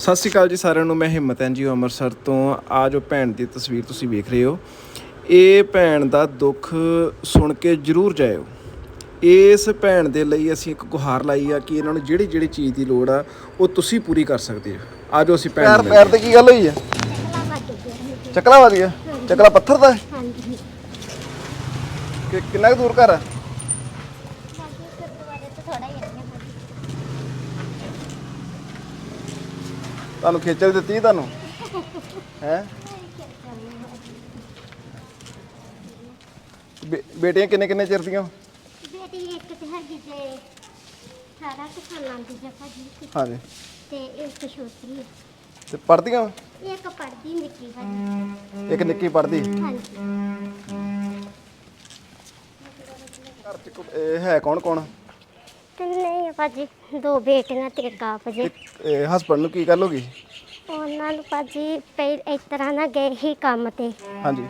ਸਤਿ ਸ਼੍ਰੀ ਅਕਾਲ ਜੀ ਸਾਰਿਆਂ ਨੂੰ ਮੈਂ ਹਿੰਮਤ ਹਾਂ ਜੀ ਅੰਮ੍ਰਿਤਸਰ ਤੋਂ। ਆ ਜੋ ਭੈਣ ਦੀ ਤਸਵੀਰ ਤੁਸੀਂ ਵੇਖ ਰਹੇ ਹੋ ਇਹ ਭੈਣ ਦਾ ਦੁੱਖ ਸੁਣ ਕੇ ਜਰੂਰ ਜਾਇਓ। ਇਸ ਭੈਣ ਦੇ ਲਈ ਅਸੀਂ ਇੱਕ ਗੁਹਾਰ ਲਾਈ ਆ ਕਿ ਇਹਨਾਂ ਨੂੰ ਜਿਹੜੀ ਜਿਹੜੀ ਚੀਜ਼ ਦੀ ਲੋੜ ਆ ਉਹ ਤੁਸੀਂ ਪੂਰੀ ਕਰ ਸਕਦੇ ਹੋ। ਆ ਜੋ ਅਸੀਂ ਭੈਣ ਪੈਰ ਨੂੰ ਪੈਰ ਤੇ ਕੀ ਗੱਲ ਹੋਈ ਹੈ? ਚੱਕਲਾ ਵੱਜ ਗਿਆ। ਚੱਕਲਾ ਪੱਥਰ ਦਾ ਹੈ? ਹਾਂਜੀ। ਕਿ ਕਿੰਨਾ ਕੁ ਦੂਰ ਘਰ ਹੈ ਗੁਰਦੁਆਰੇ ਤੋਂ ਥੋੜਾ ਹੀ ਅੱਗੇ ਤੁਹਾਨੂੰ ਖੇਚਲ ਦਿੱਤੀ ਤੁਹਾਨੂੰ? ਹੈ? ਬੇਟੀਆਂ ਕਿੰਨੇ ਕਿੰਨੇ ਚਿਰ ਦੀਆਂ? ਬੇਟੀ ਇੱਕ ਤੇ ਹੈਗੀ ਜੇ 18 ਕੁ ਸਾਲਾਂ ਦੀ ਜੇ ਭਾਜੀ। ਹਾਂਜੀ। ਤੇ ਇੱਕ ਛੋਟੀ ਹੈ ਤੇ ਪੜਦੀਆਂ ਇੱਕ ਪੜਦੀ ਨਿੱਕੀ ਭਾਜੀ। ਇੱਕ ਨਿੱਕੀ ਪੜਦੀ ਹਾਂਜੀ। ਘਰ ਚ ਇਹ ਹੈ ਕੌਣ ਕੌਣ? ਤੇ ਨਹੀਂ ਹੈ ਭਾਜੀ। ਦੋ ਬੇਟੀਆਂ ਤੇ ਇੱਕ ਆਪ ਜੇ। ਹਸਬੰਡ ਨੂੰ ਕੀ ਗੱਲ ਹੋ ਗਈ? ਉਹਨਾਂ ਨੂੰ ਭਾਜੀ ਪਹਿ ਇਸ ਤਰ੍ਹਾਂ ਨਾ ਗਏ ਹੀ ਕੰਮ ਤੇ। ਹਾਂਜੀ।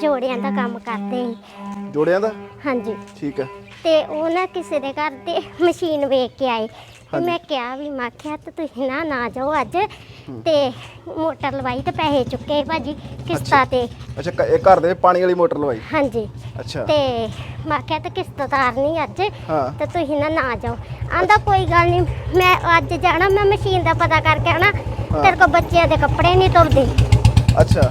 ਜੋੜਿਆਂ ਦਾ ਕੰਮ ਕਰਦੇ ਸੀ। ਜੋੜਿਆਂ ਦਾ? ਹਾਂਜੀ। ਠੀਕ ਹੈ ਤੇ ਉਹ ਨਾ ਕਿਸੇ ਦੇ ਘਰ ਤੇ ਮਸ਼ੀਨ ਵੇਖ ਕੇ ਆਏ। ਤੇ। ਮੈਂ ਕਿਹਾ ਵੀ ਮੈਂ ਕਿਹਾ ਤੇ ਤੁਸੀਂ ਨਾ ਨਾ ਜਾਓ ਅੱਜ ਤੇ ਮੋਟਰ ਲਵਾਈ ਤੇ ਪੈਸੇ ਚੁੱਕੇ ਭਾਜੀ ਕਿਸ਼ਤਾਂ ਤੇ। ਅੱਛਾ ਇਹ ਘਰ ਦੇ ਪਾਣੀ ਵਾਲੀ ਮੋਟਰ ਲਵਾਈ? ਹਾਂਜੀ। ਅੱਛਾ। ਤੇ ਮੈਂ ਕਿਹਾ ਤੇ ਕਿਸ਼ਤ ਤਾਰਨੀ ਅੱਜ ਹਾਂ। ਤੇ ਤੁਸੀਂ ਨਾ ਨਾ ਜਾਓ। ਆਂਦਾ ਕੋਈ ਗੱਲ ਨਹੀਂ ਮੈਂ ਅੱਜ ਜਾਣਾ ਮੈਂ ਮਸ਼ੀਨ ਦਾ ਪਤਾ ਕਰਕੇ ਆਣਾ। ਤੇਰੇ ਕੋ ਬੱਚਿਆਂ ਦੇ ਕੱਪੜੇ ਨਹੀਂ ਧੁਲਦੇ ਅੱਛਾ।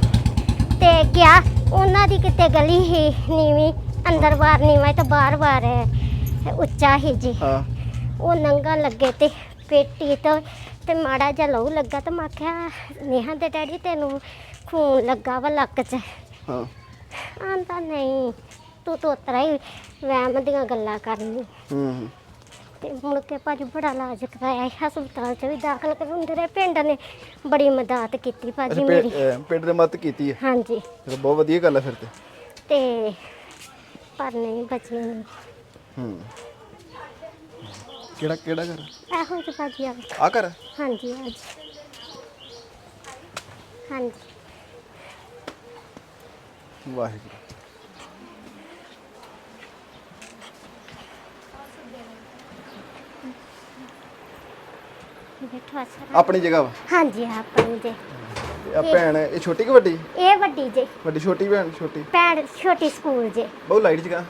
ਤੇ ਗਿਆ ਉਹਨਾਂ ਦੀ ਕਿਤੇ ਗਲੀ ਹੀ ਨੀਵੀਂ ਅੰਦਰ ਬਾਹਰ ਨੀਵਾਂ ਤੇ ਬਾਹਰ ਬਾਹਰ ਉੱਚਾ ਹੀ ਜੀ। ਹਾਂ। ਉਹ ਨੰਗਾ ਲੱਗੇ ਤੇ ਪੇਟੀ ਤੋਂ ਤੇ ਮਾੜਾ ਜਿਹਾ ਲਹੂ ਲੱਗਾ ਤੇ ਮੈਂ ਕਿਹਾ ਨੇਹਾ ਦੇ ਡੈਡੀ ਤੈਨੂੰ ਖੂਨ ਲੱਗਾ ਵਾ ਲੱਕ 'ਚ। ਹਾਂ। ਆਂਦਾ ਨਹੀਂ ਤੂੰ ਤਾਂ ਉਤਰਾ ਹੀ ਵਹਿਮ ਦੀਆਂ ਗੱਲਾਂ ਕਰਨੀ। ਹੂੰ। ਤੇ ਮੁੜ ਕੇ ਭਾਜੀ ਬੜਾ ਇਲਾਜ ਕਰਾਇਆ ਸੀ, ਹਸਪਤਾਲ 'ਚ ਵੀ ਦਾਖਲ ਕਰਾਉਂਦੇ ਰਹੇ ਪਿੰਡ ਨੇ ਬੜੀ ਮਦਦ ਕੀਤੀ ਭਾਜੀ ਅੱਛਾ ਮੇਰੀ। ਪਿੰ- ਅਹ ਪਿੰਡ ਦੇ ਮਦਦ ਕੀਤੀ ਹੈ? ਹਾਂਜੀ। ਚਲੋ ਬਹੁਤ ਵਧੀਆ ਗੱਲ ਹੈ ਫਿਰ ਤੇ। ਤੇ ਪਰ ਨਹੀਂ ਬਚੇ ਨਹੀਂ ਹੂੰ। ਕਿਹੜਾ ਕਿਹੜਾ ਘਰ? ਇਹੋ ਜਿਹੀ ਭਾਜੀ ਆ। ਆ ਘਰ? ਹਾਂਜੀ ਹਾਂਜੀ ਹਾਂਜੀ। ਵਾਹਿਗੁਰੂ। ਬੈਠੋ ਅਸਰ ਆਪਣੀ ਜਗ੍ਹਾ ਵਾ? ਹਾਂਜੀ ਆਪਣੀ ਇਹ ਆ ਭੈਣ ਇਹ ਛੋਟੀ ਕਿ ਵੱਡੀ? ਇਹ ਵੱਡੀ ਜੇ। ਵੱਡੀ ਛੋਟੀ ਭੈਣ ਛੋਟੀ? ਭੈਣ ਛੋਟੀ ਸਕੂਲ ਜੇ। ਬਹੁਤ ਲਾਈਟ ਜਗਾ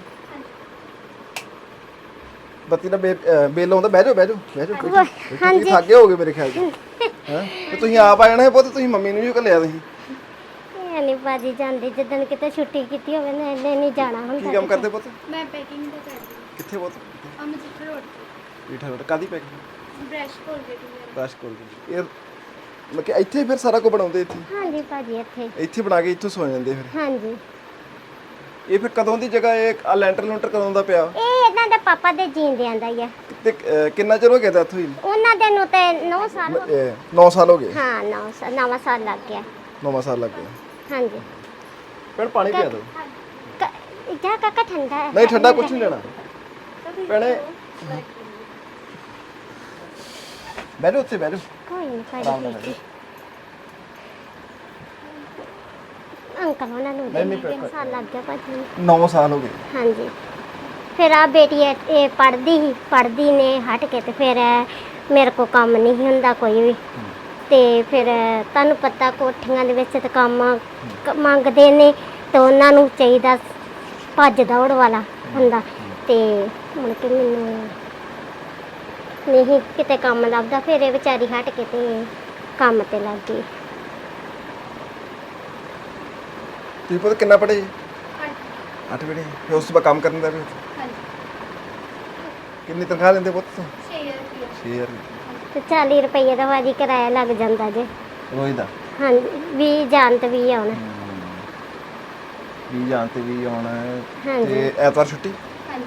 ਬੱਤੀ ਦਾ ਬੇ- ਅਹ ਬਿੱਲ ਆਉਂਦਾ ਬਹਿ ਜਾਓ ਬਹਿ ਜਾਓ ਬਹਿ ਜਾਓ ਵਾਹ, ਤੁਸੀਂ ਹਾਂਜੀ। ਥੱਕ ਗਏ ਹੋਗੇ ਮੇਰੇ ਖਿਆਲ ਚ। ਹਾਂ? ਤੇ ਤੁਸੀਂ ਆਪ ਆ ਜਾਣਾ ਪੁੱਤ ਤੁਸੀਂ ਮੰਮੀ ਨੂੰ ਵੀ ਘੱਲਿਆ ਤੁਸੀਂ। ਇਹ ਨਹੀਂ ਭਾਜੀ ਜਾਂਦੇ ਜਦੋਂ ਕਿਤੇ ਛੁੱਟੀ ਕੀਤੀ ਹੋਵੇ ਨਾ ਇਹਨੇ ਨਹੀਂ ਜਾਣਾ ਕੀ ਹੁੰਦਾ ਕੰਮ ਕਰਦੇ ਪੁੱਤ? ਮੈਂ ਪੈਕਿੰਗ ਦਾ ਕਰਦੀ ਕਿੱਥੇ ਪੁੱਤ? ਹਾਂ ਅਮਜੀਤ ਰੋਡ ਤੇ। ਪੀਠਾ ਰੋਡ ਕਾਦੀ ਪੈਕਿੰਗ? ਬ੍ਰਸ਼ ਕੋਲਗੇਟ ਵਗੈਰਾ ਰਸ਼ ਕੋਲ ਇਹ ਮੈਂ ਕਿ ਇੱਥੇ ਫਿਰ ਸਾਰਾ ਕੁਝ ਬਣਾਉਂਦੇ ਇੱਥੇ? ਹਾਂਜੀ ਭਾਜੀ ਇੱਥੇ। ਇੱਥੇ ਬਣਾ ਕੇ ਇੱਥੋਂ ਸੌ ਜਾਂਦੇ ਫਿਰ? ਹਾਂਜੀ। ਇਹ ਫਿਰ ਕਦੋਂ ਦੀ ਜਗ੍ਹਾ ਇਹ ਆ ਲੈਂਟਰ ਲੂੰਟਰ ਕਦੋਂ ਦਾ ਪਿਆ? ਇਹ ਇਹਨਾਂ ਦੇ ਪਾਪਾ ਦੇ ਜੀਂਦਿਆਂ ਦਾ ਹੀ ਆ। ਤੇ ਅਹ, ਕਿੰਨਾ ਚਿਰ ਹੋ ਗਿਆ ਡੈਥ ਹੋਈ? ਉਹਨਾਂ ਦੇ ਨੂੰ ਤੇ 9 ਸਾਲ ਹੋ ਗਏ। 9 ਸਾਲ ਹੋ ਗਏ? ਹਾਂ 9 ਸਾਲ ਨਵਾਂ ਸਾਲ ਲੱਗ ਗਿਆ। 9 ਸਾਲ ਲੱਗ ਗਏ ਹਾਂਜੀ। ਭੈਣ ਪਾਣੀ ਪਿਆ ਦਿਓ ਕ- ਜਾ ਕਾਕਾ ਠੰਡਾ ਹੈ? ਨਹੀਂ ਠੰਡਾ ਕੁਝ ਨਹੀਂ ਲੈਣਾ। ਭੈਣੇ। ਜਾਓ ਉੱਥੇ ਜਾਓ ਕੋਈ ਨਹੀਂ ਆਰਾਮ ਨਾਲ ਭਾਜੀ ਅੰਕਲ ਉਹਨਾਂ ਨੂੰ ਨਹੀਂ, ਨਹੀਂ, ਤਿੰਨ ਸਾਲ ਲੱਗ ਗਿਆ ਭਾਜੀ। 9 ਸਾਲ ਹੋ ਗਏ। ਹਾਂਜੀ। ਫਿਰ ਆ ਬੇਟੀ ਇਹ- ਪੜਦੀ ਸੀ ਪੜਦੀ ਨੇ ਹਟ ਕੇ ਤੇ ਫਿਰ ਮੇਰੇ ਕੋ ਕੰਮ ਨਹੀਂ ਸੀ ਹੁੰਦਾ ਕੋਈ ਵੀ। ਤੇ ਫਿਰ ਤੁਹਾਨੂੰ ਪਤਾ ਕੋਠੀਆਂ ਦੇ ਵਿੱਚ ਤੇ ਕੰਮ ਕ- ਮੰਗਦੇ ਨੇ ਤੇ ਉਹਨਾਂ ਨੂੰ ਚਾਹੀਦਾ ਭੱਜ ਦੌੜ ਵਾਲਾ ਹੁੰਦਾ। ਤੇ ਮੁੜ ਕੇ ਮੈਨੂੰ ਨਹੀਂ ਕਿਤੇ ਕੰਮ ਲੱਭਦਾ, ਫਿਰ ਇਹ ਵਿਚਾਰੀ ਹਟ ਕੇ ਤੇ ਕੰਮ ਤੇ ਲੱਗ ਗਈ। ਤੁਸੀਂ ਪਤਾ ਕਿੰਨਾ ਪੜ੍ਹੇ ਜੀ? 8 ਪੜ੍ਹੇ ਫਿਰ ਉਸ ਤੋਂ ਬਾਅਦ ਕੰਮ ਕਰਨ ਦਾ ਵੀ ਕਿੰਨੀ ਤਨਖਾਹ ਲੈਂਦੇ ਪੁੱਤ ਤੋਂ? 6000 ਰੁਪਏ 6000 ਤੇ 40 ਰੁਪਏ ਦਾ ਵਾਰੀ ਕਿਰਾਇਆ ਲੱਗ ਜਾਂਦਾ ਜੇ। ਰੋਜ਼ ਦਾ? ਹਾਂਜੀ 20 ਜਾਣ ਤੇ 20 ਆਉਣ। ਵੀ ਜਾਣ ਤੇ ਵੀ ਆਉਣਾ ਹਾਂਜੀ। ਤੇ ਐਤਵਾਰ ਛੁੱਟੀ? ਹਾਂਜੀ।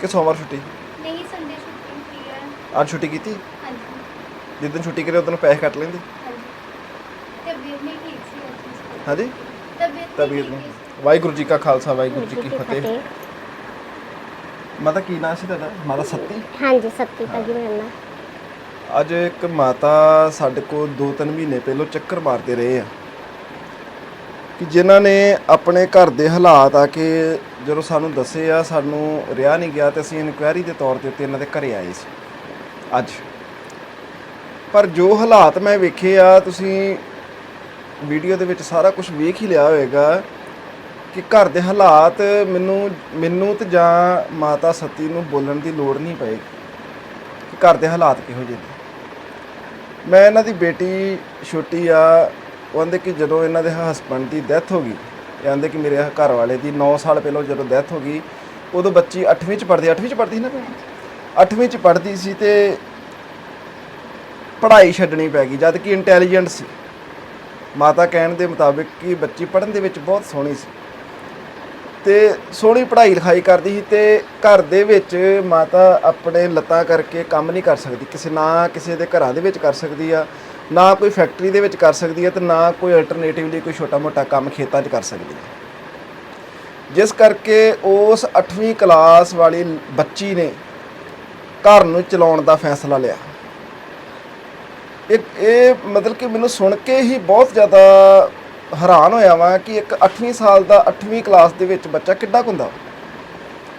ਕਿ ਸੋਮਵਾਰ ਛੁੱਟੀ? ਨਹੀਂ ਸੰਡੇ ਛੁੱਟੀ ਹੁੰਦੀ ਹੈ ਅੱਜ ਛੁੱਟੀ ਕੀਤੀ? ਹਾਂਜੀ। ਜਿੱਦਣ ਛੁੱਟੀ ਕਰੇ ਉਦੋਂ ਪੈਸੇ ਕੱਟ ਲੈਂਦੇ? ਹਾਂਜੀ। ਤਬੀਅਤ ਨਹੀਂ ਠੀਕ ਸੀ ਅੱਜ। ਹਾਂਜੀ। ਤਬੀਅਤ ਤਬੀਅਤ ਨੂੰ ਵਾਹਿਗੁਰੂ ਜੀ ਕਾ ਖਾਲਸਾ ਵਾਹਿਗੁਰੂ ਜੀ ਕੀ ਫਤਿਹ। ਮਾਤਾ ਕੀ ਨਾਂ ਸੀ ਤੁਹਾਡਾ? ਮਾਤਾ ਸੱਤੀ? ਹਾਂਜੀ ਸੱਤੀ ਭਾਜੀ ਮਿਲਣਾ ਅੱਜ ਇੱਕ ਮਾਤਾ ਸਾਡੇ ਕੋਲ 2-3 ਮਹੀਨੇ ਪਹਿਲਾਂ ਚੱਕਰ ਮਾਰਦੇ ਰਹੇ ਆ। ਕਿ ਜਿਨ੍ਹਾਂ ਨੇ ਆਪਣੇ ਘਰ ਦੇ ਹਾਲਾਤ ਆ ਕੇ ਜਦੋਂ ਸਾਨੂੰ ਦੱਸੇ ਆ ਸਾਨੂੰ ਰਿਆ ਨਹੀਂ ਗਿਆ ਤੇ ਅਸੀਂ ਇਨਕੁਆਇਰੀ ਦੇ ਤੌਰ ਤੇ ਉੱਤੇ ਇਹਨਾਂ ਦੇ ਘਰੇ ਆਏ ਸੀ। ਅੱਜ। ਪਰ ਜੋ ਹਾਲਾਤ ਮੈਂ ਵੇਖੇ ਆ ਤੁਸੀਂ ਵੀਡੀਓ ਦੇ ਵਿੱਚ ਸਾਰਾ ਕੁਝ ਵੇਖ ਹੀ ਲਿਆ ਹੋਵੇਗਾ। ਕਿ ਘਰ ਦੇ ਹਾਲਾਤ ਮੈਨੂੰ ਮੈਨੂੰ ਤੇ ਜਾਂ ਮਾਤਾ ਸਤੀ ਨੂੰ ਬੋਲਣ ਦੀ ਲੋੜ ਨਹੀਂ ਪਏਗੀ ਕਿ ਘਰ ਦੇ ਹਾਲਾਤ ਕਿਹੋ ਜਿਹੇ ਨੇ। ਮੈਂ ਇਹਨਾਂ ਦੀ ਬੇਟੀ ਛੋਟੀ ਆ, ਉਹ ਕਹਿੰਦੇ ਕਿ ਜਦੋਂ ਇਹਨਾਂ ਦੇ ਹਸਬੰਡ ਦੀ ਡੈਥ ਹੋ ਗਈ ਕਹਿੰਦੇ ਕਿ ਮੇਰੇ ਘਰ ਵਾਲੇ ਦੀ 9 ਸਾਲ ਪਹਿਲਾਂ ਜਦੋਂ ਡੈਥ ਹੋ ਗਈ, ਉਦੋਂ ਬੱਚੀ 8ਵੀਂ ਚ ਪੜ੍ਹਦੀ 8ਵੀਂ ਚ ਪੜ੍ਹਦੀ ਸੀ ਨਾ ਭੈਣ? 8ਵੀਂ ਚ ਪੜ੍ਹਦੀ ਸੀ ਤੇ ਪੜ੍ਹਾਈ ਛੱਡਣੀ ਪੈ ਗਈ, ਜਦ ਕਿ ਇੰਟੈਲੀਜੈਂਟ ਸੀ। ਮਾਤਾ ਕਹਿਣ ਦੇ ਮੁਤਾਬਿਕ ਕਿ ਬੱਚੀ ਪੜ੍ਹਨ ਦੇ ਵਿੱਚ ਬਹੁਤ ਸੋਹਣੀ ਸੀ। ਤੇ ਸੋਹਣੀ ਪੜ੍ਹਾਈ ਲਿਖਾਈ ਕਰਦੀ ਸੀ ਤੇ ਘਰ ਦੇ ਵਿੱਚ ਮਾਤਾ ਆਪਣੇ ਲੱਤਾਂ ਕਰਕੇ ਕੰਮ ਨਹੀਂ ਕਰ ਸਕਦੀ। ਕਿਸੇ ਨਾ ਕਿਸੇ ਦੇ ਘਰਾਂ ਦੇ ਵਿੱਚ ਕਰ ਸਕਦੀ ਆ, ਨਾ ਕੋਈ ਫੈਕਟਰੀ ਦੇ ਵਿੱਚ ਕਰ ਸਕਦੀ ਹੈ ਤੇ ਨਾ ਕੋਈ ਅਲਟਰਨੇਟਿਵਲੀ ਕੋਈ ਛੋਟਾ-ਮੋਟਾ ਕੰਮ ਖੇਤਾਂ 'ਚ ਕਰ ਸਕਦੀ ਹੈ ਜਿਸ ਕਰਕੇ ਉਸ 8ਵੀਂ ਕਲਾਸ ਵਾਲੀ ਬੱਚੀ ਨੇ ਘਰ ਨੂੰ ਚਲਾਉਣ ਦਾ ਫੈਸਲਾ ਲਿਆ। ਇਹ ਇਹ ਮਤਲਬ ਕਿ ਮੈਨੂੰ ਸੁਣ ਕੇ ਹੀ ਬਹੁਤ ਜ਼ਿਆਦਾ ਹੈਰਾਨ ਹੋਇਆ ਵਾਂ ਕਿ ਇੱਕ 8ਵੀਂ ਸਾਲ ਦਾ 8ਵੀਂ ਕਲਾਸ ਦੇ ਵਿੱਚ ਬੱਚਾ ਕਿੱਡਾ ਕੁ ਹੁੰਦਾ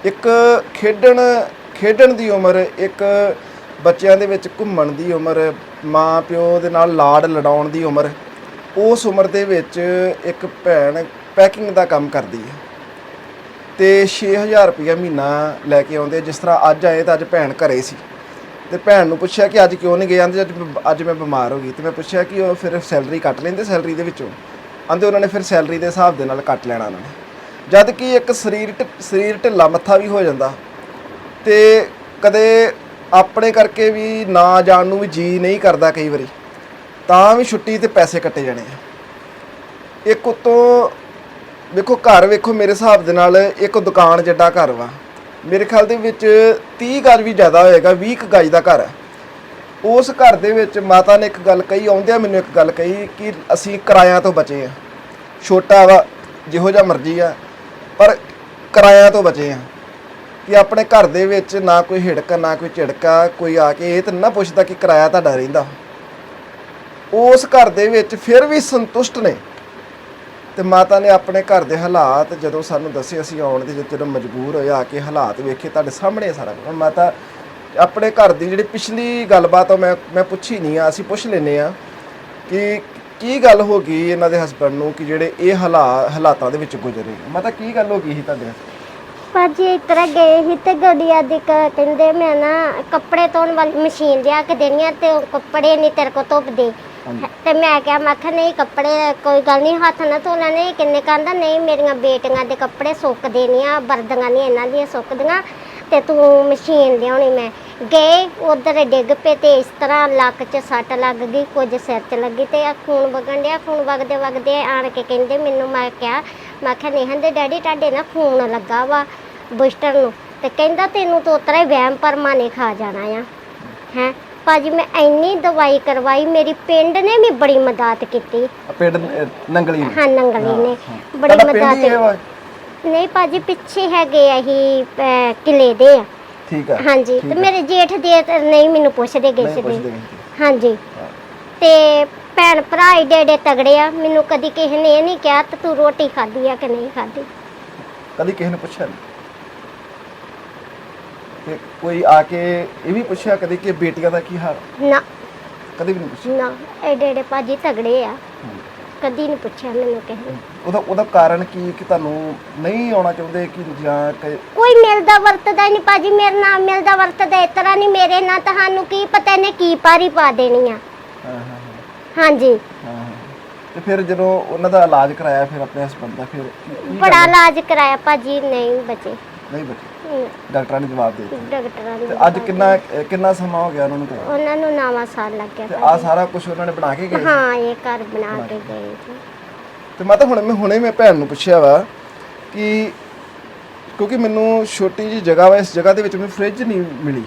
ਇੱਕ ਖੇਡਣ ਖੇਡਣ ਦੀ ਉਮਰ, ਇੱਕ ਬੱਚਿਆਂ ਦੇ ਵਿੱਚ ਘੁੰਮਣ ਦੀ ਉਮਰ, ਮਾਂ ਪਿਓ ਦੇ ਨਾਲ ਲਾੜ ਲੜਾਉਣ ਦੀ ਉਮਰ, ਉਸ ਉਮਰ ਦੇ ਵਿੱਚ ਇੱਕ ਭੈਣ ਪੈਕਿੰਗ ਦਾ ਕੰਮ ਕਰਦੀ ਹੈ ਤੇ 6000 ਰੁਪਇਆ ਮਹੀਨਾ ਲੈ ਕੇ ਆਉਂਦੇ ਜਿਸ ਤਰ੍ਹਾਂ ਅੱਜ ਆਏ ਤਾਂ ਅੱਜ ਭੈਣ ਘਰੇ ਸੀ। ਤੇ ਭੈਣ ਨੂੰ ਪੁੱਛਿਆ ਕਿ ਅੱਜ ਕਿਉਂ ਨਹੀਂ ਗਏ? ਆਂਦੇ, ਅੱਜ ਅੱਜ ਮੈਂ ਬਿਮਾਰ ਹੋ ਗਈ। ਤੇ ਮੈਂ ਪੁੱਛਿਆ ਕਿ ਉਹ ਫਿਰ ਸੈਲਰੀ ਕੱਟ ਲੈਂਦੇ ਸੈਲਰੀ ਦੇ ਵਿੱਚੋਂ। ਆਂਦੇ ਉਹਨਾਂ ਨੇ ਫਿਰ ਸੈਲਰੀ ਦੇ ਹਿਸਾਬ ਦੇ ਨਾਲ ਕੱਟ ਲੈਣਾ ਉਹਨਾਂ ਨੇ। ਜਦ ਕਿ ਇੱਕ ਸਰੀਰ ਢਿ- ਸਰੀਰ ਢਿੱਲਾ ਮੱਥਾ ਵੀ ਹੋ ਜਾਂਦਾ ਤੇ ਕਦੇ ਆਪਣੇ ਕਰਕੇ ਵੀ ਨਾ ਜਾਣ ਨੂੰ ਵੀ ਜੀ ਨਹੀਂ ਕਰਦਾ ਕਈ ਵਾਰੀ, ਤਾਂ ਵੀ ਛੁੱਟੀ ਤੇ ਪੈਸੇ ਕੱਟੇ ਜਾਣੇ ਆ। ਇੱਕ ਉਤੋਂ ਵੇਖੋ ਘਰ ਵੇਖੋ ਮੇਰੇ ਹਿਸਾਬ ਦੇ ਨਾਲ ਇੱਕ ਦੁਕਾਨ ਜਿੱਡਾ ਘਰ ਵਾ। ਮੇਰੇ ਖਿਆਲ ਦੇ ਵਿੱਚ 30 ਗਜ ਵੀ ਜ਼ਿਆਦਾ ਹੋਏਗਾ 20 ਕੁ ਗਜ ਦਾ ਘਰ ਹੈ ਉਸ ਘਰ ਦੇ ਵਿੱਚ ਮਾਤਾ ਨੇ ਇੱਕ ਗੱਲ ਕਹੀ, ਆਉਂਦਿਆਂ ਮੈਨੂੰ ਇੱਕ ਗੱਲ ਕਹੀ ਕਿ ਅਸੀਂ ਕਿਰਾਇਆਂ ਤੋਂ ਬਚੇ ਆ ਛੋਟਾ ਵਾ, ਜਿਹੋ ਜਿਹਾ ਮਰਜ਼ੀ ਆ, ਪਰ ਕਿਰਾਇਆਂ ਤੋਂ ਬਚੇ ਆ ਕਿ ਆਪਣੇ ਘਰ ਦੇ ਵਿੱਚ ਨਾ ਕੋਈ ਹਿੜਕ, ਨਾ ਕੋਈ ਝਿੜਕਾ, ਕੋਈ ਆ ਕੇ ਇਹ ਤਾਂ ਨਾ ਪੁੱਛਦਾ ਕਿ ਕਿਰਾਇਆ ਤੁਹਾਡਾ ਰਹਿੰਦਾ। ਉਸ ਘਰ ਦੇ ਵਿੱਚ ਫਿਰ ਵੀ ਸੰਤੁਸ਼ਟ ਨੇ। ਤੇ ਮਾਤਾ ਨੇ ਆਪਣੇ ਘਰ ਦੇ ਹਾਲਾਤ ਜਦੋਂ ਸਾਨੂੰ ਦੱਸੇ, ਅਸੀਂ ਆਉਣ ਦੇ ਜਦੋਂ ਮਜਬੂਰ ਹੋਏ, ਆ ਕੇ ਹਾਲਾਤ ਵੇਖੇ, ਤੁਹਾਡੇ ਸਾਹਮਣੇ ਸਾਰਾ ਮਾਤਾ ਆਪਣੇ ਘਰ ਦੀ ਜਿਹੜੀ ਪਿਛਲੀ ਗੱਲਬਾਤ ਉਹ ਮੈਂ ਮੈਂ ਪੁੱਛੀ ਨਹੀਂ ਆ ਅਸੀਂ ਪੁੱਛ ਲੈਨੇ ਆ ਕਿ ਕੀ ਗੱਲ ਹੋ ਗਈ ਇਹਨਾਂ ਦੇ ਹਸਬੰਡ ਨੂੰ ਕਿ ਜਿਹੜੇ ਇਹ ਹਾਲਾ ਹਾਲਾਤਾਂ ਦੇ ਵਿੱਚ ਗੁਜ਼ਰੇ? ਮਾਤਾ ਕੀ ਗੱਲ ਹੋ ਗਈ ਸੀ ਤੁਹਾਡੇ ਭਾਜੀ ਇਸ ਤਰ੍ਹਾਂ ਗਏ ਸੀ ਤੇ ਗੱਡੀਆਂ ਦੀ ਕ- ਕਹਿੰਦੇ ਮੈਂ ਨਾ ਕੱਪੜੇ ਧੋਣ ਵਾਲੀ ਮਸ਼ੀਨ ਲਿਆ ਕੇ ਦੇਣੀ ਆ ਤੇ ਉਹ ਕੱਪੜੇ ਨਹੀਂ ਤੇਰੇ ਕੋ ਧੁੱਪਦੇ। ਤੇ ਮੈਂ ਕਿਹਾ ਮੈਂ ਕਿਹਾ ਨਹੀਂ ਕੱਪੜੇ ਕੋਈ ਗੱਲ ਨਹੀਂ ਹੱਥ ਨਾਲ ਧੋ ਲੈਣੇ ਕਿੰਨੇ ਕਹਿੰਦਾ ਨਹੀਂ ਮੇਰੀਆਂ ਬੇਟੀਆਂ ਦੇ ਕੱਪੜੇ ਸੁੱਕਦੇ ਨਹੀਂ ਆ ਵਰਦੀਆਂ ਨਹੀਂ ਇਹਨਾਂ ਦੀਆਂ ਸੁੱਕਦੀਆਂ। ਤੇ ਤੂੰ ਮਸ਼ੀਨ ਲਿਆਉਣੀ ਮੈਂ ਗਏ ਉਧਰ ਡਿੱਗ ਪਏ ਤੇ ਇਸ ਤਰ੍ਹਾਂ ਲੱਕ 'ਚ ਸੱਟ ਲੱਗ ਗਈ ਕੁਝ ਸਿਰ 'ਚ ਲੱਗੀ ਤੇ ਆ ਖੂਨ ਵਗਣ ਡਿਆ ਖੂਨ ਵਗਦੇ ਵਗਦੇ ਆਣ ਕੇ ਕਹਿੰਦੇ ਮੈਨੂੰ ਮੈਂ ਕਿਹਾ ਮੈਂ ਕਿਹਾ ਨਹੀਂ ਹੰਦੇ ਡੈਡੀ ਤੁਹਾਡੇ ਨਾ ਖੂਨ ਲੱਗਾ ਵਾ ਬੂਸਟਰ ਨੂੰ। ਤੇ ਕਹਿੰਦਾ ਤੈਨੂੰ ਤਾਂ ਉਤਰਾ ਹੀ ਵਹਿਮ ਪਰਮਾ ਨੇ ਖਾ ਜਾਣਾ ਆ। ਹੈ? ਭਾਜੀ ਮੈਂ ਇੰਨੀ ਦਵਾਈ ਕਰਵਾਈ ਮੇਰੀ ਪਿੰਡ ਨੇ ਵੀ ਬੜੀ ਮਦਦ ਕੀਤੀ। ਪਿੰਡ ਨੰਗਲੀ ਨੂੰ? ਹਾਂ ਨੰਗਲੀ ਨੇ। ਬੜੀ ਮਦਦ ਵਾ? ਨਹੀਂ ਭਾਜੀ ਪਿੱਛੇ ਹੈਗੇ ਅਸੀਂ ਅਹ, ਕਿਲੇ ਦੇ ਆ। ਠੀਕ ਆ। ਹਾਂਜੀ ਠੀਕ ਤੇ ਆ। ਮੇਰੇ ਜੇਠ ਦੇ ਤੇ ਨਹੀਂ ਮੈਨੂੰ ਪੁੱਛਦੇ ਗਏ ਨਹੀਂ ਸੀ ਹਾਂਜੀ। ਤੇ ਭੈਣ ਭਰਾ ਏਡੇ ਏਡੇ ਤਗੜੇ ਆ ਮੈਨੂੰ ਕਦੀ ਕਿਸੇ ਨੇ ਇਹ ਨਹੀਂ ਕਿਹਾ ਤੇ ਤੂੰ ਰੋਟੀ ਖਾਧੀ ਆ ਕਿ ਨਹੀਂ ਖਾਧੀ। ਕਦੀ ਕਿਸੇ ਨੇ ਪੁੱਛਿਆ ਨਹੀਂ? ਤੇ ਕੋਈ ਆ ਕੇ ਇਹ ਵੀ ਪੁੱਛਿਆ ਕਦੇ ਕਿ ਬੇਟੀਆਂ ਦਾ ਕੀ ਹਾਲ? ਨਾ। ਕਦੇ ਵੀ ਨਹੀਂ ਪੁੱਛਿਆ? ਨਾ ਏਡੇ ਏਡੇ ਭਾਜੀ ਤਗੜੇ ਆ। ਕਦੀ ਨਹੀਂ ਪੁੱਛਿਆ ਮੈਨੂੰ ਕਿਸੇ ਨੇ। ਉਹਦਾ ਉਹਦਾ ਕਾਰਨ ਕੀ ਕਿ ਤੁਹਾਨੂੰ ਨਹੀਂ ਆਉਣਾ ਚਾਹੁੰਦੇ ਕਿ ਜਾਂ ਕਿ ਕੋਈ ਮਿਲਦਾ ਵਰਤਦਾ ਹੀ ਨਹੀਂ ਭਾਜੀ ਮੇਰੇ ਨਾਲ ਮਿਲਦਾ ਵਰਤਦਾ ਇਸ ਤਰ੍ਹਾਂ ਨਹੀਂ ਮੇਰੇ ਨਾਲ ਤੁਹਾਨੂੰ ਕੀ ਪਤਾ ਇਹਨੇ ਕੀ ਪਾਰੀ ਪਾ ਦੇਣੀ ਆ। ਹਾਂ ਹਾਂ ਹਾਂਜੀ। ਹਾਂ, ਹਾਂ। ਤੇ ਫਿਰ ਜਦੋਂ ਉਹਨਾਂ ਦਾ ਇਲਾਜ ਕਰਾਇਆ ਫਿਰ ਆਪਣੇ ਹਸਬੰਦ ਦਾ ਫਿਰ ਕੀ- ਕੀ ਬੜਾ? ਇਲਾਜ ਕਰਾਇਆ ਭਾਜੀ ਨਹੀਂ ਬਚੇ। ਨਹੀਂ ਬਚੇ। ਡਾਕਟਰਾਂ ਨੇ ਜਵਾਬ ਦੇ ਦਿੱਤਾ। ਡਾਕਟਰਾਂ ਨੇ ਤੇ ਅੱਜ ਕਿੰਨਾ ਕਿੰਨਾ ਸਮਾਂ ਹੋ ਗਿਆ ਉਹਨਾਂ ਨੂੰ ਤੇ ਉਹਨਾਂ ਨੂੰ ਨਵਾਂ ਸਾਲ ਲੱਗ ਗਿਆ ਤੇ ਆ। ਸਾਰਾ ਕੁਝ ਉਹਨਾਂ ਨੇ ਬਣਾ ਕੇ ਗਏ ਹਾਂ ਇਹ ਘਰ ਬਣਾ ਕੇ ਗਏ ਜੀ ਤੇ ਮੈਂ ਤਾਂ ਹੁਣ ਮੈਂ ਹੁਣੇ ਮੈਂ ਭੈਣ ਨੂੰ ਪੁੱਛਿਆ ਵਾ ਕਿ ਕਿਉਂਕਿ ਮੈਨੂੰ ਛੋਟੀ ਜੀ ਜਗ੍ਹਾ ਵਾ ਇਸ ਜਗ੍ਹਾ ਦੇ ਵਿੱਚ ਮੈਨੂੰ ਫ੍ਰਿਜ ਨਹੀਂ ਮਿਲੀ।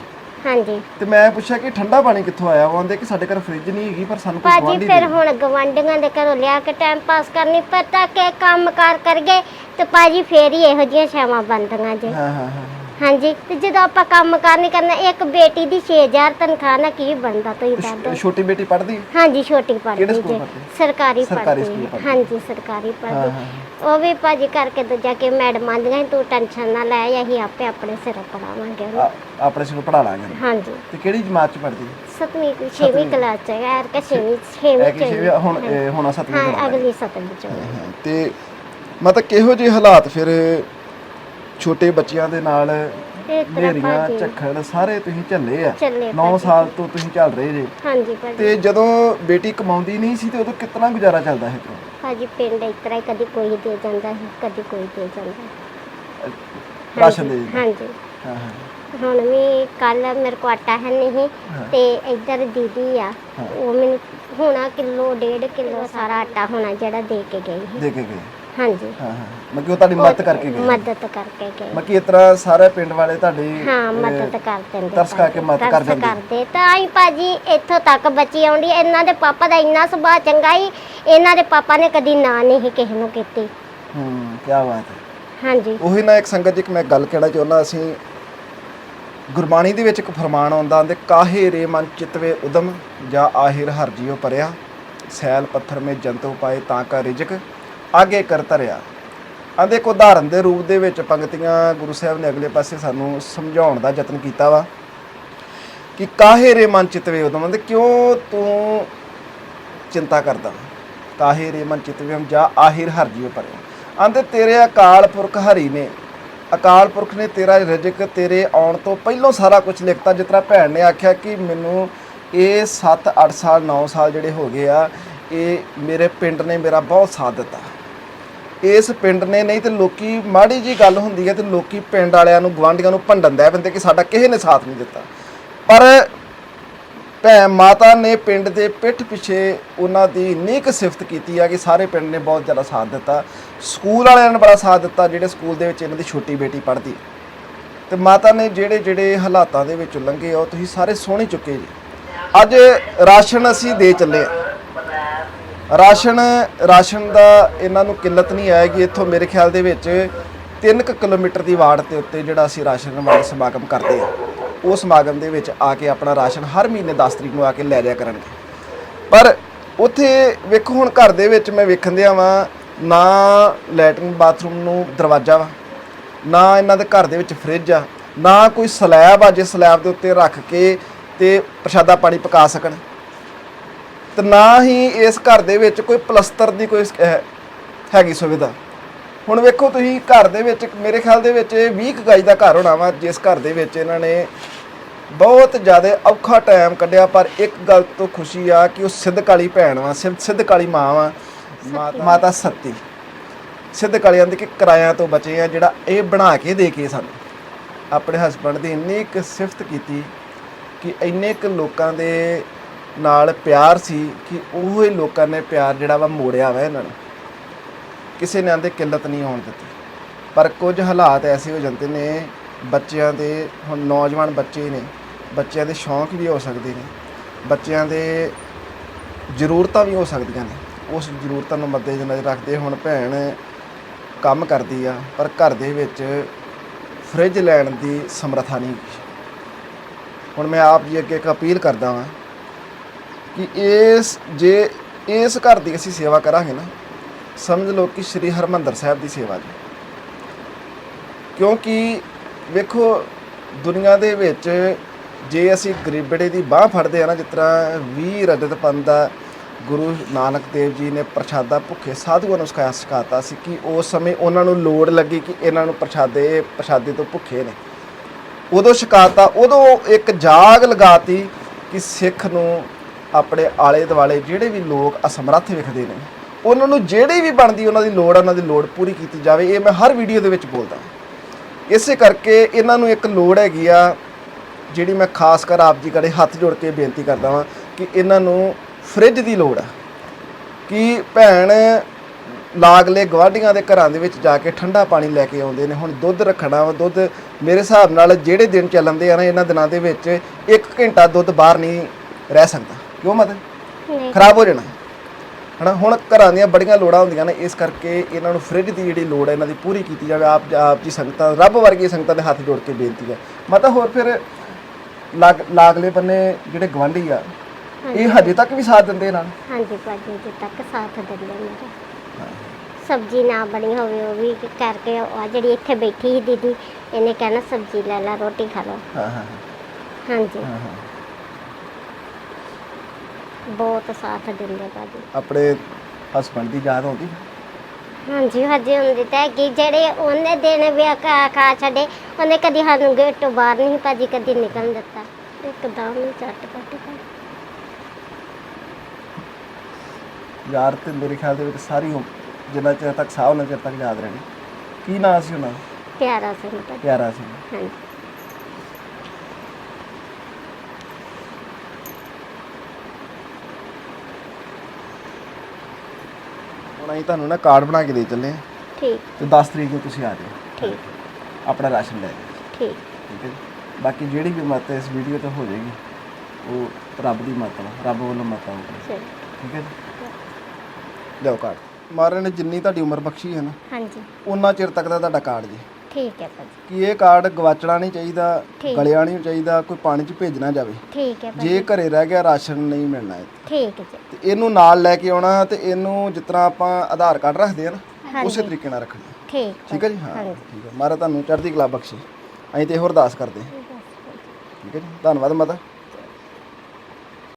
ਹਾਂਜੀ। ਤੇ ਮੈਂ ਪੁੱਛਿਆ ਕਿ ਠੰਡਾ ਪਾਣੀ ਕਿੱਥੋਂ ਆਇਆ? ਉਹ ਆਂਦੇ ਕਿ ਸਾਡੇ ਘਰ ਫ੍ਰਿਜ ਨਹੀਂ ਹੈਗੀ ਪਰ ਸਾਨੂੰ ਕੋਈ ਭਾਜੀ ਗੁਆਂਢੀ ਫਿਰ ਦੇ। ਹੁਣ ਗਵੰਡੀਆਂ ਦੇ ਘਰੋਂ ਲਿਆ ਕੇ ਟਾਈਮ ਪਾਸ ਕਰਨੀ ਪਤਾ ਕਿ ਕੰਮ ਕਾਰ ਗਏ ਤੇ ਭਾਜੀ ਫੇਰ ਹੀ ਇਹੋ ਜਿਹੀਆਂ ਛਾਵਾਂ ਬੰਦੀਆਂ ਜੇ। ਹਾਂ ਹਾਂ ਹਾਂ। ਹਾਂਜੀ ਤੇ ਜਦੋਂ ਆਪਾਂ ਕੰਮ ਕਾਰ ਨਹੀਂ ਕਰਨਾ ਇੱਕ ਬੇਟੀ ਦੀ 6000 ਤਨਖਾਹ ਨਾਲ ਕੀ ਬਣਦਾ ਤੁਸੀਂ ਦੱਸ ਦਿਓ। ਛੋਟੀ ਬੇਟੀ ਪੜ੍ਹਦੀ ਹੈ? ਹਾਂਜੀ ਛੋਟੀ ਪੜ੍ਹਦੀ ਕਿਹੜੇ ਸਕੂਲ ਜੇ ਪੜ੍ਹਦੀ? ਸਰਕਾਰੀ ਸਰਕਾਰੀ ਪੜ੍ਹਦੀ ਸਕੂਲ ਹੈ। ਪੜ੍ਹਦੀ। ਹਾਂਜੀ ਸਰਕਾਰੀ ਹਾਂ ਪੜ੍ਹਦੀ। ਹਾਂ ਉਹ ਵੀ ਭਾਜੀ ਕਰਕੇ ਦੂਜਾ ਕਿ ਮੈਡਮ ਆਂਦੀਆਂ ਤੂੰ ਟੈਨਸ਼ਨ ਨਾ ਲੈ ਅਸੀਂ ਆਪੇ ਆਪਣੇ ਸਿਰ ਪੜਾਵਾਂਗੇ ਉਹਨੂੰ। ਆ- ਆਪਣੇ ਸਿਰ ਪੜਾ ਲਾਂਗੇ ਹਾਂਜੀ। ਤੇ ਕਿਹੜੀ ਜਮਾਤ ਚ ਪੜਦੀ ਸਤਵੀਂ ਛੇਵੀਂ ਕਲਾਸ ਚ ਹੈ ਯਾਰ ਕਿ ਛੇਵੀਂ ਛੇਵੀਂ ਹੈ ਚ ਕਿ ਛੇਵੀਂ ਹੁਣ ਇਹ ਹੁਣ ਸੱਤਵੀਂ ਹਾਂ ਜਮਾਤ ਅਗਲੀ ਸਤਵੀਂ ਚ। ਹੋਣੀ। ਹਾਂ, ਤੇ ਮਤਲਬ ਕਿਹੋ ਜਿਹੇ ਹਾਲਾਤ ਫਿਰ ਛੋਟੇ ਬੱਚਿਆਂ ਦੇ ਨਾਲ ਭਾਜੀ ਝੱਖੜ ਸਾਰੇ ਤੁਸੀਂ ਝੱਲੇ ਆ ਚੱਲੇ 9 ਭਾਜੀ। ਸਾਲ ਤੋਂ ਤੁਸੀਂ ਚੱਲ ਰਹੇ ਜੇ ਹਾਂਜੀ ਭਾਜੀ ਤੇ ਜਦੋਂ ਬੇਟੀ ਕਮਾਉਂਦੀ ਨਹੀਂ ਸੀ ਤੇ ਉਦੋਂ ਕਿੰਨਾ ਗੁਜ਼ਾਰਾ ਚੱਲਦਾ ਸੀ ਤੇਰਾ? ਭਾਜੀ ਪਿੰਡ ਇਸ ਤਰ੍ਹਾਂ ਹੀ ਕਦੀ ਕੋਈ ਦੇ ਜਾਂਦਾ ਸੀ ਕਦੀ ਕੋਈ ਦੇ ਜਾਂਦਾ ਰਾਸ਼ਨ ਦੇ ਦਿੰਦੇ। ਹਾਂਜੀ ਹਾਂ ਹਾਂ ਹੁਣ ਵੀ ਕੱਲ ਮੇਰੇ ਕੋ ਆਟਾ ਹੈ ਨਹੀਂ ਹਾਂ। ਤੇ ਇੱਧਰ ਦੀਦੀ ਆ ਹਾਂ। ਉਹ ਮੈਨੂੰ ਹੋਣਾ ਕਿਲੋ ਡੇਢ ਕਿਲੋ ਸਾਰਾ ਆਟਾ ਹੋਣਾ ਜਿਹੜਾ ਦੇ ਕੇ ਗਈ ਸੀ ਦੇ ਕੇ ਗਏ ਹਾਂਜੀ। ਹਾਂ ਹਾਂ। ਮੈਂ ਕਿ ਉਹ ਤੁਹਾਡੀ ਮਦਦ ਕਰਕੇ ਗਏ। ਮਦਦ ਕਰਕੇ ਗਏ। ਮੈਂ ਕਿ ਇਸ ਤਰ੍ਹਾਂ ਸਾਰੇ ਪਿੰਡ ਵਾਲੇ ਤੁਹਾਡੀ ਹਾਂ ਮਦਦ ਕਰ ਦਿੰਦੇ ਤਰਸ ਖਾ ਕੇ ਮਦਦ ਕਰ ਜਾਂਦੇ। ਕਰਦੇ। ਤਾਂ ਆਈ ਭਾਜੀ ਇੱਥੋਂ ਤੱਕ ਬੱਚੀ ਆਉਂਦੀ ਇਹਨਾਂ ਦੇ ਪਾਪਾ ਦਾ ਇੰਨਾ ਸੁਭਾਅ ਚੰਗਾ ਹੀ ਇਹਨਾਂ ਦੇ ਪਾਪਾ ਨੇ ਕਦੀ ਨਾ ਨਹੀਂ ਕਿਸੇ ਨੂੰ ਕੀਤੀ। ਹੂੰ ਕੀ ਬਾਤ ਹੈ। ਹਾਂਜੀ। ਉਹੀ ਨਾ ਇੱਕ ਸੰਗਤ ਜੀ ਇੱਕ ਮੈਂ ਗੱਲ ਕਹਿਣਾ ਚਾਹੁੰਦਾ ਅਸੀਂ ਗੁਰਬਾਣੀ ਦੇ ਵਿੱਚ ਇੱਕ ਫਰਮਾਨ ਆਉਂਦਾ ਆਂਦੇ ਕਾਹੇ ਰੇ ਮਨ ਚਿਤਵੇ ਉਦਮ ਜਾਂ ਆਹਿਰ ਹਰ ਜੀਉ ਪਰਿਆ ਸੈਲ ਪੱਥਰ ਮੇ ਜੰਤੂ ਪਾਏ ਤਾਂ ਕਾ ਰਿਜਕ ਆਗੇ ਕਰ ਧਰਿਆ ਆਂਦੇ ਇੱਕ ਉਦਾਹਰਨ ਦੇ ਰੂਪ ਦੇ ਵਿੱਚ ਪੰਕਤੀਆਂ ਗੁਰੂ ਸਾਹਿਬ ਨੇ ਅਗਲੇ ਪਾਸੇ ਸਾਨੂੰ ਸਮਝਾਉਣ ਦਾ ਯਤਨ ਕੀਤਾ ਵਾ ਕਿ ਕਾਹੇ ਰੇ ਮਨ ਚਿਤਵੇ ਉਦੋਂ ਆਂਦੇ ਕਿਉਂ ਤੂੰ ਚਿੰਤਾ ਕਰਦਾ? ਕਾਹੇ ਰੇ ਮਨ ਚਿਤਵਿਮ ਜਾ ਆਹਿਰ ਹਰ ਜੀਉ ਪਰਿਆ ਆਂਦੇ ਤੇਰੇ ਅਕਾਲ ਪੁਰਖ ਹਰੀ ਨੇ, ਅਕਾਲ ਪੁਰਖ ਨੇ ਤੇਰਾ ਰਜਕ ਤੇਰੇ ਆਉਣ ਤੋਂ ਪਹਿਲਾਂ ਸਾਰਾ ਕੁਝ ਲਿਖਤਾ। ਜਿਸ ਤਰ੍ਹਾਂ ਭੈਣ ਨੇ ਆਖਿਆ ਕਿ ਮੈਨੂੰ ਇਹ 7 8 ਸਾਲ 9 ਸਾਲ ਜਿਹੜੇ ਹੋ ਗਏ ਆ, ਇਹ ਮੇਰੇ ਪਿੰਡ ਨੇ ਮੇਰਾ ਬਹੁਤ ਸਾਥ ਦਿੱਤਾ। ਇਸ ਪਿੰਡ ਨੇ ਨਹੀਂ ਤੇ ਲੋਕੀ ਮਾੜੀ ਜੀ ਗੱਲ ਹੁੰਦੀ ਹੈ ਤੇ ਲੋਕੀ ਪਿੰਡ ਵਾਲਿਆਂ ਨੂੰ ਗਵਾਂਢੀਆਂ ਨੂੰ ਭੰਡਣ ਦੇ ਪੈਂਦੇ ਕਿ ਸਾਡਾ ਕਿਸੇ ਨੇ ਸਾਥ ਨਹੀਂ ਦਿੱਤਾ। ਪਰ ਭੈ ਮਾਤਾ ਨੇ ਪਿੰਡ ਦੇ ਪਿੱਠ ਪਿੱਛੇ ਉਹਨਾਂ ਦੀ ਇੰਨੀ ਕੁ ਸਿਫਤ ਕੀਤੀ ਆ ਕਿ ਸਾਰੇ ਪਿੰਡ ਨੇ ਬਹੁਤ ਜ਼ਿਆਦਾ ਸਾਥ ਦਿੱਤਾ। ਸਕੂਲ ਵਾਲਿਆਂ ਨੇ ਬੜਾ ਸਾਥ ਦਿੱਤਾ ਜਿਹੜੇ ਸਕੂਲ ਦੇ ਵਿੱਚ ਇਹਨਾਂ ਦੀ ਛੋਟੀ ਬੇਟੀ ਪੜ੍ਹਦੀ। ਤੇ ਮਾਤਾ ਨੇ ਜਿਹੜੇ ਜਿਹੜੇ ਹਾਲਾਤਾਂ ਦੇ ਵਿੱਚ ਲੰਘੇ ਆ ਉਹ ਤੁਸੀਂ ਸਾਰੇ ਸੁਣ ਚੁੱਕੇ ਜੀ। ਅੱਜ ਰਾਸ਼ਨ ਅਸੀਂ ਦੇ ਚੱਲੇ ਆ। ਰਾਸ਼ਨ ਰਾਸ਼ਨ ਦਾ ਇਹਨਾਂ ਨੂੰ ਕਿੱਲਤ ਨਹੀਂ ਆਏਗੀ ਇੱਥੋਂ ਮੇਰੇ ਖਿਆਲ ਦੇ ਵਿੱਚ 3 ਕਿਲੋਮੀਟਰ ਦੀ ਵਾੜ ਤੇ ਉੱਤੇ ਜਿਹੜਾ ਅਸੀਂ ਰਾਸ਼ਨ ਵੰਡ ਸਮਾਗਮ ਕਰਦੇ ਆ ਉਹ ਸਮਾਗਮ ਦੇ ਵਿੱਚ ਆ ਕੇ ਆਪਣਾ ਰਾਸ਼ਨ ਹਰ ਮਹੀਨੇ 10 ਤਰੀਕ ਨੂੰ ਆ ਕੇ ਲੈ ਲਿਆ ਕਰਨਗੇ। ਪਰ ਉੱਥੇ ਵੇਖੋ ਹੁਣ ਘਰ ਦੇ ਵਿੱਚ ਮੈਂ ਵੇਖਣ ਦਿਆ ਵਾਂ, ਨਾ ਲੈਟਰਨ ਬਾਥਰੂਮ ਨੂੰ ਦਰਵਾਜ਼ਾ ਵਾ, ਨਾ ਇਹਨਾਂ ਦੇ ਘਰ ਦੇ ਵਿੱਚ ਫ੍ਰਿਜ ਆ, ਨਾ ਕੋਈ ਸਲੈਬ ਆ ਜੇ ਸਲੈਬ ਦੇ ਉੱਤੇ ਰੱਖ ਕੇ ਤੇ ਪ੍ਰਸ਼ਾਦਾ ਪਾਣੀ ਪਕਾ ਸਕਣ। ਤੇ ਨਾ ਹੀ ਇਸ ਘਰ ਦੇ ਵਿੱਚ ਕੋਈ ਪਲਸਤਰ ਦੀ ਕੋਈ ਹੈਗੀ ਸੁਵਿਧਾ। ਹੁਣ ਵੇਖੋ ਤੁਸੀਂ ਘਰ ਦੇ ਵਿੱਚ ਮੇਰੇ ਖਿਆਲ ਦੇ ਵਿੱਚ ਇਹ 20 ਕੁ ਗਜ ਦਾ ਘਰ ਹੋਣਾ ਵਾ ਜਿਸ ਘਰ ਦੇ ਵਿੱਚ ਇਹਨਾਂ ਨੇ ਬਹੁਤ ਜ਼ਿਆਦਾ ਔਖਾ ਟਾਈਮ ਕੱਢਿਆ ਪਰ ਇੱਕ ਗੱਲ ਤੋਂ ਖੁਸ਼ੀ ਆ ਕਿ ਉਹ ਸਿੱਧਕ ਵਾਲੀ ਭੈਣ ਵਾ ਸਿੱਧ ਵਾਲੀ ਮਾਂ ਵਾ ਮਾਤਾ ਸੱਤੀ। ਸਿੱਧਕ ਵਾਲਿਆਂ ਦੇ ਕਿ ਕਿਰਾਇਆਂ ਤੋਂ ਬਚੇ ਆ ਜਿਹੜਾ ਇਹ ਬਣਾ ਕੇ ਦੇ ਕੇ ਸਾਨੂੰ ਆਪਣੇ ਹਸਬੰਡ ਦੀ ਇੰਨੀ ਕੁ ਸਿਫਤ ਕੀਤੀ ਕਿ ਇੰਨੇ ਕੁ ਲੋਕਾਂ ਦੇ ਨਾਲ ਪਿਆਰ ਸੀ ਕਿ ਉਹ ਹੀ ਲੋਕਾਂ ਨੇ ਪਿਆਰ ਜਿਹੜਾ ਵਾ ਮੋੜਿਆ ਵਾ ਇਹਨਾਂ ਨੂੰ। ਕਿਸੇ ਨੇ ਆਂਦੇ ਕਿੱਲਤ ਨਹੀਂ ਹੋਣ ਦਿੱਤੀ। ਪਰ ਕੁਝ ਹਾਲਾਤ ਐਸੇ ਹੋ ਜਾਂਦੇ ਨੇ, ਬੱਚਿਆਂ ਦੇ ਹੁਣ ਨੌਜਵਾਨ ਬੱਚੇ ਨੇ, ਬੱਚਿਆਂ ਦੇ ਸ਼ੌਂਕ ਵੀ ਹੋ ਸਕਦੇ ਨੇ, ਬੱਚਿਆਂ ਦੇ ਜ਼ਰੂਰਤਾਂ ਵੀ ਹੋ ਸਕਦੀਆਂ ਨੇ। ਉਸ ਜ਼ਰੂਰਤਾਂ ਨੂੰ ਮੱਦੇ ਨਜ਼ਰ ਰੱਖਦੇ ਹੁਣ ਭੈਣ ਕੰਮ ਕਰਦੀ ਆ, ਪਰ ਘਰ ਦੇ ਵਿੱਚ ਫ੍ਰਿਜ ਲੈਣ ਦੀ ਸਮਰੱਥਾ ਨਹੀਂ। ਹੁਣ ਮੈਂ ਆਪ ਜੀ ਅੱਗੇ ਇੱਕ ਅਪੀਲ ਕਰਦਾ ਹਾਂ ਕਿ ਇਸ, ਜੇ ਇਸ ਘਰ ਦੀ ਅਸੀਂ ਸੇਵਾ ਕਰਾਂਗੇ ਨਾ, ਸਮਝ ਲਓ ਕਿ ਸ੍ਰੀ ਹਰਮੰਦਰ ਸਾਹਿਬ ਦੀ ਸੇਵਾ ਜੀ। ਕਿਉਂਕਿ ਵੇਖੋ, ਦੁਨੀਆ ਦੇ ਵਿੱਚ ਜੇ ਅਸੀਂ ਗਰੀਬੜੇ ਦੀ ਬਾਹ ਫੜਦੇ ਆ ਨਾ, ਜਿਸ ਤਰ੍ਹਾਂ 20 ਰਜਤ ਪੰਥ ਦਾ ਗੁਰੂ ਨਾਨਕ ਦੇਵ ਜੀ ਨੇ ਪ੍ਰਸ਼ਾਦਾ ਭੁੱਖੇ ਸਾਧੂਆਂ ਨੂੰ ਸਿਖਾਇਆ ਸਿਖਾਤਾ ਸੀ ਕਿ ਉਸ ਸਮੇਂ ਉਹਨਾਂ ਨੂੰ ਲੋੜ ਲੱਗੀ ਕਿ ਇਹਨਾਂ ਨੂੰ ਪ੍ਰਸ਼ਾਦੇ ਪ੍ਰਸ਼ਾਦੇ ਤੋਂ ਭੁੱਖੇ ਨੇ। ਉਦੋਂ ਸ਼ਿਕਾਇਤਾਂ ਉਦੋਂ ਇੱਕ ਜਾਗ ਲਗਾਤੀ ਕਿ ਸਿੱਖ ਨੂੰ ਆਪਣੇ ਆਲੇ ਦੁਆਲੇ ਜਿਹੜੇ ਵੀ ਲੋਕ ਅਸਮਰੱਥ ਵਿਖਦੇ ਨੇ ਉਹਨਾਂ ਨੂੰ ਜਿਹੜੀ ਵੀ ਬਣਦੀ ਉਹਨਾਂ ਦੀ ਲੋੜ ਆ, ਉਹਨਾਂ ਦੀ ਲੋੜ ਪੂਰੀ ਕੀਤੀ ਜਾਵੇ ਇਹ ਮੈਂ ਹਰ ਵੀਡੀਓ ਦੇ ਵਿੱਚ ਬੋਲਦਾ। ਇਸੇ ਕਰਕੇ ਇਹਨਾਂ ਨੂੰ ਇੱਕ ਲੋੜ ਹੈਗੀ ਆ ਜਿਹੜੀ ਮੈਂ ਖਾਸ ਕਰ ਆਪ ਜੀ ਕੜੇ ਹੱਥ ਜੋੜ ਕੇ ਬੇਨਤੀ ਕਰਦਾ ਵਾਂ ਕਿ ਇਹਨਾਂ ਨੂੰ ਫ੍ਰਿਜ ਦੀ ਲੋੜ ਆ। ਕਿ ਭੈਣ ਲਾਗਲੇ ਗਵਾਂਢੀਆਂ ਦੇ ਘਰਾਂ ਦੇ ਵਿੱਚ ਜਾ ਕੇ ਠੰਡਾ ਪਾਣੀ ਲੈ ਕੇ ਆਉਂਦੇ ਨੇ ਹੁਣ ਦੁੱਧ ਰੱਖਣਾ ਵਾ ਦੁੱਧ ਮੇਰੇ ਹਿਸਾਬ ਨਾਲ ਜਿਹੜੇ ਦਿਨ ਚੱਲਣਦੇ ਆ ਨਾ ਇਹਨਾਂ ਦਿਨਾਂ ਦੇ ਵਿੱਚ 1 ਘੰਟਾ ਦੁੱਧ ਬਾਹਰ ਨਹੀਂ ਰਹਿ ਸਕਦਾ। ਕਿਉਂ ਮਤਲਬ ਨਹੀਂ। ਖਰਾਬ ਹੋ ਜਾਣਾ। ਹਨਾ ਹੁਣ ਘਰਾਂ ਦੀਆਂ ਬੜੀਆਂ ਲੋੜਾਂ ਹੁੰਦੀਆਂ ਨੇ ਇਸ ਕਰਕੇ ਇਹਨਾਂ ਨੂੰ ਫ੍ਰਿਜ ਦੀ ਜਿਹੜੀ ਲੋੜ ਹੈ ਇਹਨਾਂ ਦੀ ਪੂਰੀ ਕੀਤੀ ਜਾਵੇ। ਆਪ ਆਪ ਜੀ ਸੰਗਤਾਂ ਰੱਬ ਵਰਗੀ ਸੰਗਤਾਂ ਦੇ ਹੱਥ ਜੋੜ ਕੇ ਬੇਨਤੀ ਹੈ। ਮਾਤਾ ਹੋਰ ਫਿਰ ਲਾਗ ਲਾਗਲੇ ਬੰਨੇ ਜਿਹੜੇ ਗਵਾਂਢੀ ਆ ਇਹ ਹਜੇ। ਤੱਕ ਵੀ ਸਾਥ ਦਿੰਦੇ ਨਾਲ ਹਾਂਜੀ ਭਾਜੀ ਜੀ ਤੱਕ ਸਾਥ ਦਿੰਦੇ ਮੇਰੇ ਸਬਜ਼ੀ ਨਾ ਬਣੀ ਹੋਵੇ ਉਹ ਵੀ ਕਰਕੇ ਉਹ ਜਿਹੜੀ ਇੱਥੇ ਬੈਠੀ ਸੀ ਦੀਦੀ ਇਹਨੇ ਕਹਿਣਾ ਸਬਜ਼ੀ ਲੈ ਲੈ ਰੋਟੀ ਖਾ ਲਓ। ਹਾਂ ਹਾਂ। ਹਾਂਜੀ। ਹਾਂ ਹਾਂ। ਬਹੁਤ ਸਾਥ ਦਿੰਦੇ ਭਾਜੀ। ਆਪਣੇ ਹਸਬੰਡ ਦੀ ਯਾਦ ਆਉਂਦੀ? ਹਾਂਜੀ ਹਜੇ ਹੁੰਦੀ ਤਾਂ ਕਿ ਜਿਹੜੇ ਉਹਨੇ ਦਿਨ ਵੀ ਖਾ ਖਾ ਛੱਡੇ ਉਹਨੇ ਕਦੀ ਸਾਨੂੰ ਗੇਟ ਤੋਂ ਬਾਹਰ ਨਹੀਂ ਭਾਜੀ ਕਦੀ ਨਿਕਲਣ ਦਿੱਤਾ। ਇੱਕਦਮ ਹੀ ਚੱਟ ਪੱਟ ਕਰ ਯਾਰ ਤੇ ਮੇਰੇ ਖਿਆਲ ਦੇ ਵਿੱਚ ਸਾਰੀ ਉਮ- ਜਿੰਨਾ ਚਿਰ ਤੱਕ ਸਾਹ ਉਹਨਾਂ ਚਿਰ ਤੱਕ ਯਾਦ ਰਹਿਣੀ। ਕੀ ਨਾਂ ਸੀ ਉਹਨਾਂ ਦਾ? ਪਿਆਰਾ ਸੀ ਭਾਜੀ। ਪਿਆਰਾ ਸੀ ਹਾਂਜੀ। ਹੁਣ ਅਸੀਂ ਤੁਹਾਨੂੰ ਨਾ ਕਾਰਡ ਬਣਾ ਕੇ ਦੇ ਚੱਲੇ ਹਾਂ। ਠੀਕ। ਤੇ 10 ਤਰੀਕ ਨੂੰ ਤੁਸੀਂ ਆ ਜਾਓ ਠੀਕ। ਆਪਣਾ ਰਾਸ਼ਨ ਲੈ ਜਾਓ ਠੀਕ। ਠੀਕ ਹੈ ਜੀ। ਬਾਕੀ ਜਿਹੜੀ ਵੀ ਮਤ ਇਸ ਵੀਡੀਓ ਤੇ ਹੋ ਜਾਏਗੀ ਉਹ ਰੱਬ ਦੀ ਮਤ ਵਾ ਰੱਬ ਵੱਲੋਂ ਮਤ ਆਊਗੀ ਚਲੋ ਠੀਕ ਹੈ ਜੀ। ਲਿਓ ਕਾਰਡ ਮਹਾਰਾਜ ਨੇ ਜਿੰਨੀ ਤੁਹਾਡੀ ਉਮਰ ਬਖਸ਼ੀ ਹੈ ਨਾ ਹਾਂਜੀ। ਉਹਨਾਂ ਚਿਰ ਤੱਕ ਦਾ ਤੁਹਾਡਾ ਕਾਰਡ ਜੀ। ਠੀਕ ਹੈ ਭਾਜੀ। ਕਿ ਇਹ ਕਾਰਡ ਗਵਾਚਣਾ ਨਹੀਂ ਚਾਹੀਦਾ ਠੀਕ। ਗਲਿਆ ਨਹੀਂ ਚਾਹੀਦਾ ਕੋਈ ਪਾਣੀ 'ਚ ਭੇਜਣਾ ਜਾਵੇ। ਠੀਕ ਹੈ ਭਾਜੀ। ਜੇ ਘਰੇ ਰਹਿ ਗਿਆ ਰਾਸ਼ਨ ਨਹੀਂ ਮਿਲਣਾ ਠੀਕ ਹੈ ਜੀ। ਤੇ ਇਹਨੂੰ ਨਾਲ ਲੈ ਕੇ ਆਉਣਾ ਤੇ ਇਹਨੂੰ ਜਿਸ ਤਰ੍ਹਾਂ ਆਪਾਂ ਆਧਾਰ ਕਾਰਡ ਰੱਖਦੇ ਆ ਨਾ। ਉਸੇ ਤਰੀਕੇ ਨਾਲ ਰੱਖਣਾ। ਠੀਕ ਠੀਕ ਹੈ ਜੀ? ਹਾਂ। ਠੀਕ ਹੈ। ਮਾਰਾ ਤੁਹਾਨੂੰ ਚੜ੍ਹਦੀ ਕਲਾ ਬਖਸ਼ੇ। ਅਸੀਂ ਤੇ ਹੋਰ ਅਰਦਾਸ ਕਰਦੇ ਹਾਂ। ਠੀਕ ਹੈ ਜੀ? ਧੰਨਵਾਦ ਮਾਤਾ।